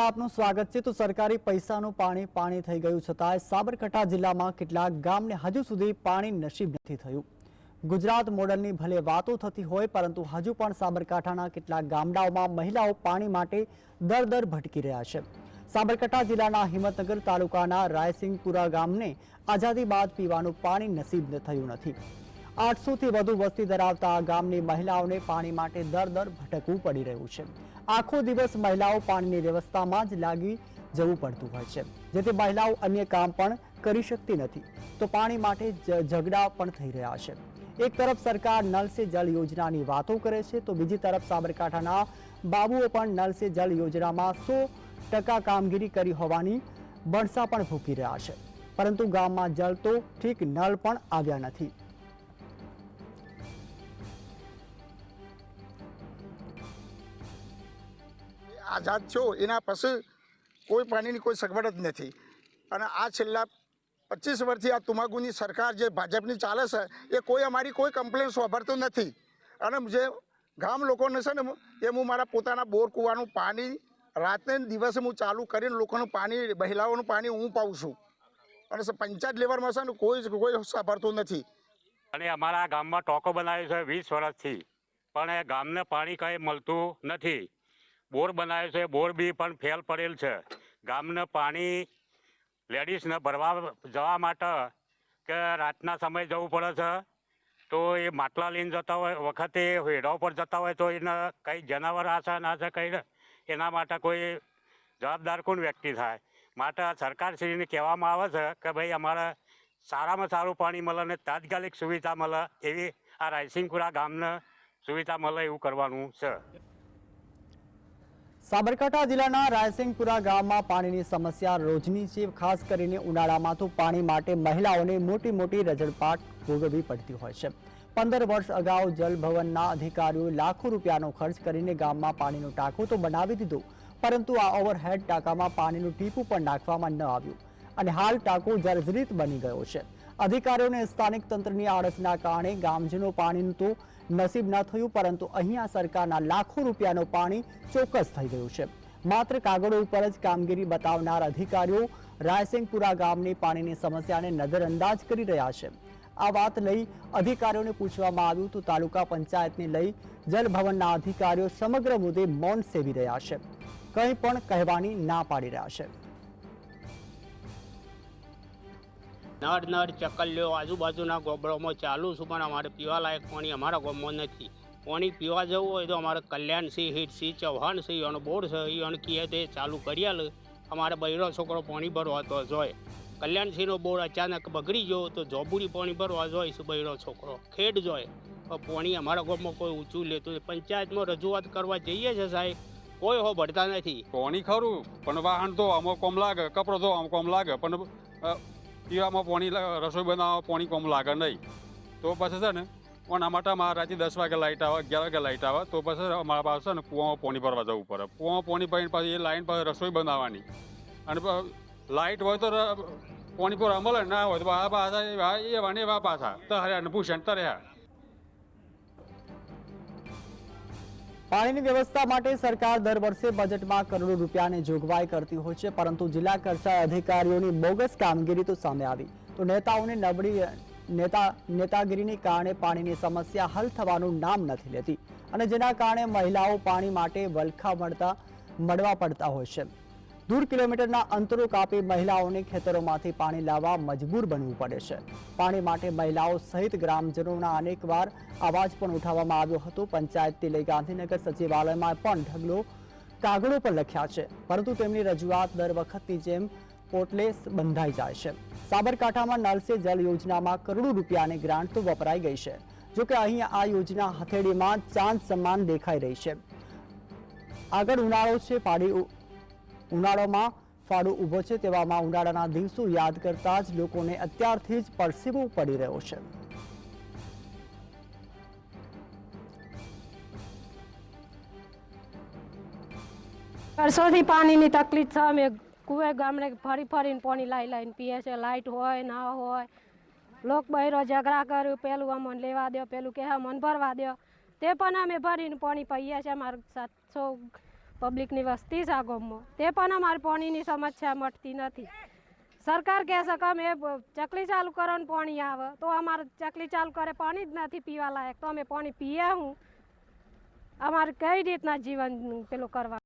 આપનું સ્વાગત છે. તો સરકારી પૈસાનું પાણી પાણી થઈ ગયું છતાંય સાબરકાંઠા જિલ્લામાં કેટલાક ગામને હજુ સુધી પાણી નસીબ નથી થયું. ગુજરાત મોડલની ભલે વાતો થતી હોય, પરંતુ હજુ પણ સાબરકાંઠાના કેટલાક ગામડાઓમાં મહિલાઓ પાણી માટે દર દર ભટકી રહ્યા છે. સાબરકાંઠા જિલ્લાના હિંમતનગર તાલુકાના રાયસિંગપુરા ગામને આઝાદી બાદ પીવાનું પાણી નસીબ થયું નથી. આઠસોથી વધુ વસ્તી ધરાવતા આ ગામની મહિલાઓને પાણી માટે દર દર ભટકવું પડી રહ્યું છે. આખો દિવસ મહિલાઓ પાણીની વ્યવસ્થામાં જ લાગી જવું પડતું હોય છે. જેથી મહિલાઓ અન્ય કામ પણ કરી શકતી નથી. તો પાણી માટે ઝઘડા પણ થઈ રહ્યા છે. એક તરફ સરકાર નલ સે જલ યોજનાની વાતો કરે છે, તો બીજી તરફ સાબરકાંઠાના બાબુઓ પણ નલ સે જલ યોજનામાં સો ટકા કામગીરી કરી હોવાની બણસા પણ ફૂંકી રહ્યા છે. પરંતુ ગામમાં જલ તો ઠીક નળ પણ આવ્યા નથી. આઝાદ છો એના પછી કોઈ પાણીની કોઈ સગવડ જ નથી. અને આ છેલ્લા પચીસ વર્ષથી આ તુમાકુની સરકાર જે ભાજપની ચાલે છે, એ કોઈ અમારી કોઈ કમ્પ્લેન સાંભળતું નથી. અને જે ગામ લોકોને છે ને, એ હું મારા પોતાના બોર કૂવાનું પાણી રાતને દિવસે હું ચાલુ કરીને લોકોનું પાણી, મહિલાઓનું પાણી હું પાઉં છું. અને પંચાયત લેવલમાં છે ને, કોઈ કોઈ સાંભળતું નથી. અને અમારા ગામમાં ટોકો બનાવ્યો છે વીસ વર્ષથી. પણ એ ગામને પાણી કંઈ મળતું નથી. બોર બનાવ્યો છે, બોર બી પણ ફેલ પડેલ છે. ગામને પાણી લેડીઝને ભરવા જવા માટે કે રાતના સમય જવું પડે છે, તો એ માટલા લઈને જતા હોય, વખતે હેડા ઉપર જતા હોય તો એને કંઈ જનાવર આશે ના છે કંઈ એના માટે કોઈ જવાબદાર કોણ વ્યક્તિ થાય? માટે સરકારશ્રીને કહેવામાં આવે છે કે ભાઈ, અમારે સારામાં સારું પાણી મળે અને તાત્કાલિક સુવિધા મળે એવી આ રાયસિંગપુરા ગામને સુવિધા મળે એવું કરવાનું છે. સાબરકાંઠા જિલ્લાના રાયસિંગપુરા ગામમાં પાણીની સમસ્યા રોજની છે. ખાસ કરીને ઉનાળામાં તો પાણી માટે મહિલાઓને મોટી મોટી રજળપાટ ભોગવવી પડતી હોય છે. પંદર વર્ષ અગાઉ જલભવનના અધિકારીઓ લાખો રૂપિયાનો ખર્ચ કરીને ગામમાં પાણીનો ટાંકો તો બનાવી દીધો, પરંતુ આ ઓવરહેડ ટાંકામાં પાણીનું ટીપું પણ નાખવામાં ન આવ્યું અને હાલ ટાંકો જર્જરિત બની ગયો છે. અધિકારીઓને સ્થાનિક તંત્રની આળસના કારણે ગામજનો પાણીનું તો નસીબ ન થયું, પરંતુ અહીંયા સરકારના લાખો રૂપિયાનું પાણી ચોક્કસ થઈ ગયું છે. માત્ર કાગળો ઉપર જ કામગીરી બતાવનાર અધિકારીઓ રાયસિંગપુરા ગામની પાણીની સમસ્યાને નજરઅંદાજ કરી રહ્યા છે. આ વાત લઈ અધિકારીઓને પૂછવામાં આવ્યું તો તાલુકા પંચાયતને લઈ જલભવનના અધિકારીઓ સમગ્ર મુદ્દે મૌન સેવી રહ્યા છે. કંઈ પણ કહેવાની ના પાડી રહ્યા છે. નળ નળ ચકલ્યો, આજુબાજુના ગોબળોમાં ચાલુ છું, પણ અમારે પીવા લાયક પાણી અમારા ગામમાં નથી. પાણી પીવા જવું હોય તો અમારે કલ્યાણસિંહ ચૌહાણ સિંહ, અને બોર્ડ છે એ અને કહે તે ચાલુ કરી આલે અમારે બૈરો છોકરો પાણી ભરવા તો જોઈએ કલ્યાણસિંહનો બોર્ડ અચાનક બગડી ગયો તો જોબુરી પાણી ભરવા જોઈએ છે બૈરો છોકરો. ખેડ જોઈએ પણ પાણી અમારા ગામમાં કોઈ ઊંચું લેતું. પંચાયતમાં રજૂઆત કરવા જઈએ છે સાહેબ. કોઈ હો ભરતા નથી. પાણી ખરું, પણ વાહન તો અમુક કોમ લાગે, કપડો તો અમુક કોમ લાગે, પણ પીવામાં પાણી રસોઈ બનાવવા પાણી કોમ લાગે નહીં તો પછી છે ને એના માટે અમારે રાતે દસ વાગે લાઇટ આવે અગિયાર વાગે લાઇટ આવે તો પછી અમારા પાસે છે ને કૂવામાં પાણી ભરવા જવું પડે કૂવામાં પાણી ભરીને પાછી એ લાઈન પાસે રસોઈ બનાવવાની અને લાઇટ હોય તો પાણી પર મળે ના હોય તો આ પાછા એ એવા એવા પાછા તર્યા ને ભૂષણ તર્યા પાણીની વ્યવસ્થા માટે સરકાર દર વર્ષે બજેટમાં કરોડો રૂપિયાની જોગવાઈ કરતી હોય છે, પરંતુ જિલ્લા કક્ષા અધિકારીઓની બોગસ કામગીરી તો સામે આવી. તો નેતાઓની નબળી, નેતા, નેતાગીરીને કારણે પાણીની સમસ્યા હલ થવાનું નામ નથી લેતી અને જેના કારણે મહિલાઓ પાણી માટે વલખા મળતા, મળવા પડતા હોય છે. દૂર કિલોમીટરના અંતરો કાપી મહિલાઓને ખેતરોમાંથી પાણી લાવવા મજબૂર બનવું પડે છે. પાણી માટે મહિલાઓ સહિત ગ્રામજનોના અનેકવાર અવાજ પણ ઉઠાવવામાં આવ્યો હતો. પંચાયતથી લઈ ગાંધીનગર સચિવાલયમાં પણ ઢગલો કાગળો પર લખ્યા છે. પરંતુ તેમની રજૂઆત દર વખતની જેમ પોટલે બંધાઈ જાય છે. સાબરકાંઠામાં નલ સે જલ યોજનામાં કરોડો રૂપિયાની ગ્રાન્ટ તો વપરાઈ ગઈ છે. જોકે અહીં આ યોજના હથેળીમાં ચાંદ સમાન દેખાઈ રહી છે. આગળ ઉનાળો છે, પાડી ઉનાળામાં ફાળો ઊભો છે તેવામાં ઉનાળાના દિવસો યાદ કરતા જ લોકોને અત્યારથી જ પરસેવો પડી રહ્યો છે. વર્ષોથી પાણીની તકલીફ છે. અમે કુએ ગામડે ફરી ફરીને પાણી લાવી લાવીને પીએ છે લાઇટ હોય, ના હોય. લોક બહેરો ઝઘડા કર્યું. પેલું અમને લેવા દો પેલું કે અમને ભરવા દો તે પણ અમે ભરીને પાણી પીએ છીએ અમારે સાતસો પબ્લિકની વસ્તી છે આ ગામમાં. તે પણ અમારી પાણીની સમસ્યા મટતી નથી. સરકાર કહે છે કે અમે ચકલી ચાલુ કરો ને પાણી આવે. તો અમારે ચકલી ચાલુ કરે પાણી જ નથી પીવા લાયક. તો અમે પાણી પીએ હું. અમારે કઈ રીતના જીવન પેલું કરવા